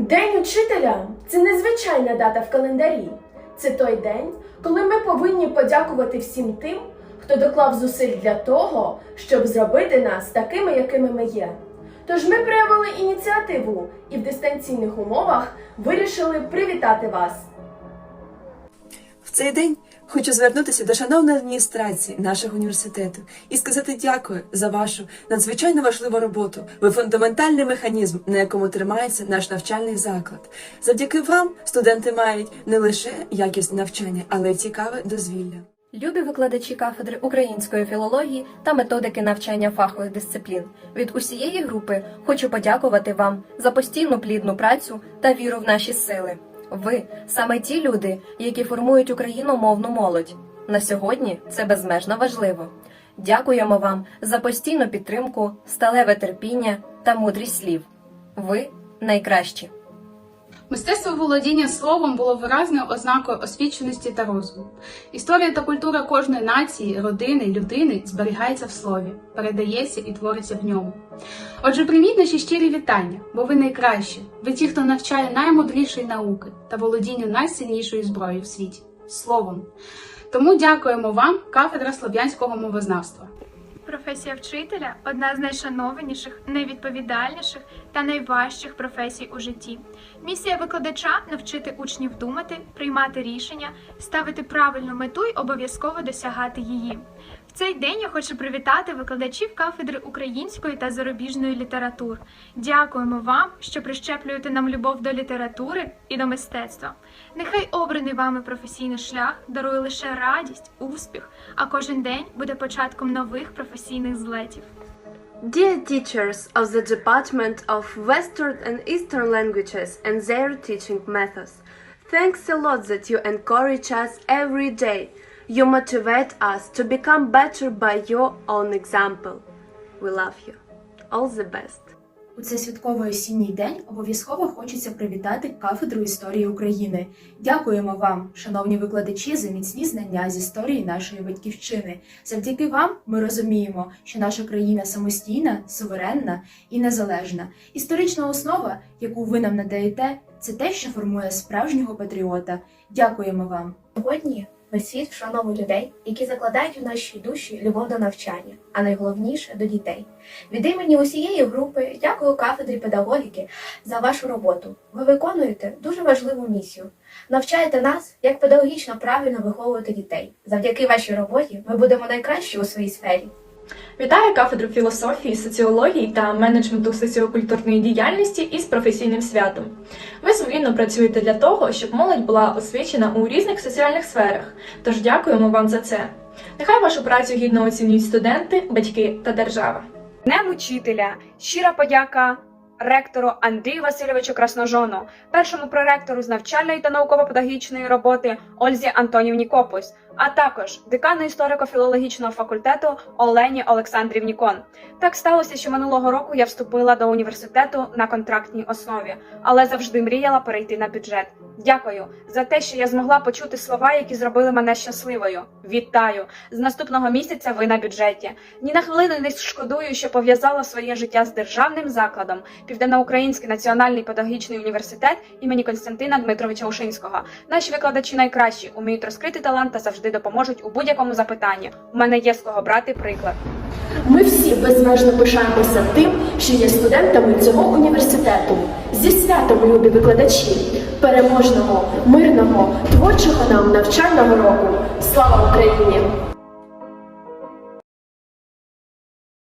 День учителя це незвичайна дата в календарі. Це той день, коли ми повинні подякувати всім тим, хто доклав зусиль для того, щоб зробити нас такими, якими ми є. Тож ми проявили ініціативу і в дистанційних умовах вирішили привітати вас. Цей день хочу звернутися до шановної адміністрації нашого університету і сказати дякую за вашу надзвичайно важливу роботу. Ви фундаментальний механізм, на якому тримається наш навчальний заклад. Завдяки вам студенти мають не лише якісне навчання, але й цікаве дозвілля. Любі викладачі кафедри української філології та методики навчання фахових дисциплін. Від усієї групи хочу подякувати вам за постійну плідну працю та віру в наші сили. Ви саме ті люди, які формують україномовну молодь. На сьогодні це безмежно важливо. Дякуємо вам за постійну підтримку, сталеве терпіння та мудрість слів. Ви найкращі. Мистецтво володіння словом було виразною ознакою освіченості та розуму. Історія та культура кожної нації, родини, людини зберігається в слові, передається і твориться в ньому. Отже, прийміть наші щирі вітання, бо ви найкращі, ви ті, хто навчає наймудрішої науки та володінню найсильнішої зброї в світі словом. Тому дякуємо вам, кафедра слов'янського мовознавства. Професія вчителя одна з найшанованіших, найвідповідальніших та найважчих професій у житті. Місія викладача навчити учнів думати, приймати рішення, ставити правильну мету й обов'язково досягати її. Цей день я хочу привітати викладачів кафедри української та зарубіжної літератур. Дякуємо вам, що прищеплюєте нам любов до літератури і до мистецтва. Нехай обраний вами професійний шлях дарує лише радість, успіх, а кожен день буде початком нових професійних злетів. Dear teachers of the Department of Western and Eastern Languages and their teaching methods, thanks a lot that you encourage us every day. You motivate us to become better by your own example. We love you. All the best. У цей святковий осінній день обов'язково хочеться привітати кафедру історії України. Дякуємо вам, шановні викладачі, за міцні знання з історії нашої батьківщини. Завдяки вам ми розуміємо, що наша країна самостійна, суверенна і незалежна. Історична основа, яку ви нам надаєте, це те, що формує справжнього патріота. Дякуємо вам. Сьогодні весь світ вшановує людей, які закладають у нашій душі любов до навчання, а найголовніше до дітей. Від імені усієї групи дякую кафедрі педагогіки за вашу роботу. Ви виконуєте дуже важливу місію. Навчаєте нас, як педагогічно правильно виховувати дітей. Завдяки вашій роботі ми будемо найкращі у своїй сфері. Вітаю кафедру філософії, соціології та менеджменту соціокультурної діяльності із професійним святом. Ви сумлінно працюєте для того, щоб молодь була освічена у різних соціальних сферах. Тож дякуємо вам за це. Нехай вашу працю гідно оцінюють студенти, батьки та держава. Днем учителя щира подяка ректору Андрію Васильовичу Красножону, першому проректору з навчальної та науково-педагогічної роботи Ользі Антонівні Копус, а також декану історико-філологічного факультету Олені Олександрівні Кон. Так сталося, що минулого року я вступила до університету на контрактній основі, але завжди мріяла перейти на бюджет. Дякую за те, що я змогла почути слова, які зробили мене щасливою. Вітаю! З наступного місяця ви на бюджеті. Ні на хвилину не шкодую, що пов'язала своє життя з державним закладом Південноукраїнський національний педагогічний університет імені Константина Дмитровича Ушинського. Наші викладачі найкращі, уміють розкрити талант та завжди допоможуть у будь-якому запитанні. У мене є з кого брати приклад. Ми всі безмежно пишаємося тим, що є студентами цього університету. Зі святом, любі викладачі, переможного, мирного, творчого нам навчального року. Слава Україні!